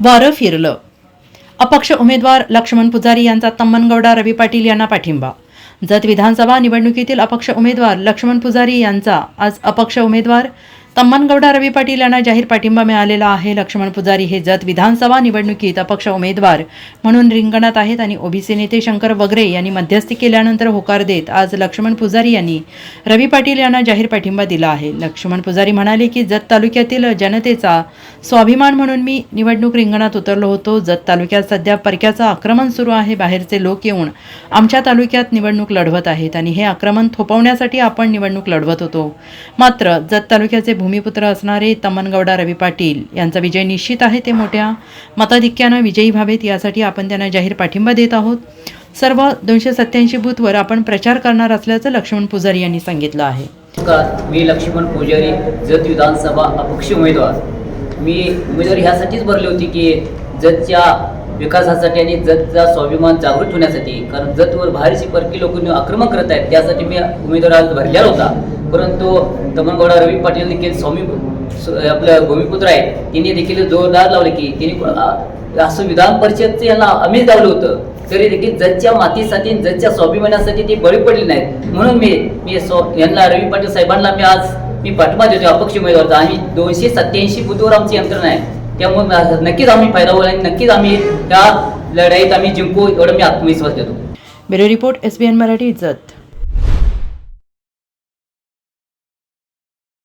वारं फिरलं. अपक्ष उमेदवार लक्ष्मण पुजारी यांचा तम्मनगौडा रवी पाटील यांना पाठिंबा. जत विधानसभा निवडणुकीतील अपक्ष उमेदवार लक्ष्मण पुजारी यांचा आज अपक्ष उमेदवार तम्मनगौडा रवी पाटील यांना जाहीर पाठिंबा मिळालेला आहे. लक्ष्मण पुजारी हे जत विधानसभा निवडणुकीत अपक्ष उमेदवार म्हणून रिंगणात आहेत आणि ओबीसी नेते शंकर वगरे यांनी मध्यस्थी केल्यानंतर होकार देत आज लक्ष्मण पुजारी यांनी रवी पाटील यांना जाहीर पाठिंबा दिला आहे. लक्ष्मण पुजारी म्हणाले की जत तालुक्यातील जनतेचा स्वाभिमान म्हणून मी निवडणूक रिंगणात उतरलो होतो. जत तालुक्यात सध्या परक्याचं आक्रमण सुरू आहे. बाहेरचे लोक येऊन आमच्या तालुक्यात निवडणूक लढवत आहेत आणि हे आक्रमण थोपवण्यासाठी आपण निवडणूक लढवत होतो. मात्र जत तालुक्याचे भूमिपुत्र असणारे तमनगौडा रवी पाटील यांचा विजय निश्चित आहे ते मोठ्या मताधिक्यानं विजयी व्हावेत यासाठी आपण त्यांना जाहीर पाठिंबा देत आहोत. सर्व दोनशे सत्याऐंशी बूथवर आपण प्रचार करणार असल्याचं लक्ष्मण पुजारी यांनी सांगितलं आहे. नमस्कार मी लक्ष्मण पुजारी जत विधानसभा अपक्ष उमेदवार. मी उमेदवारी ह्यासाठीच भरली होती की जतच्या विकासासाठी आणि जतचा स्वाभिमान जागृत होण्यासाठी कारण जतवर बाहेरची परकी लोक आक्रमण करत आहेत त्यासाठी मी उमेदवार आज भरलेला होता. परंतु तमनगौडा रवी पाटील देखील स्वामी आपलं भूमिपुत्र आहे. त्यांनी देखील जोरदार लावले की त्यांनी असं विधान परिषदचं यांना आम्हीच लावलं होतं. तरी देखील जजच्या मातीसाठी आणि जजच्या स्वाभिमानासाठी ते बळी पडले नाहीत. म्हणून मी मी स्व- यांना रवी पाटील साहेबांना मी आज मी पाठिंबा देतो अपक्ष उमेदवारचा आम्ही दोनशे सत्याऐंशी बुधवर आमची यंत्रणा आहे. त्यामुळे नक्कीच आम्ही फायदा होईल आणि नक्कीच आम्ही त्या लढाईत आम्ही जिंकू एवढा मी आत्मविश्वास देतो. Bureau report S B N Marathi इज्जत.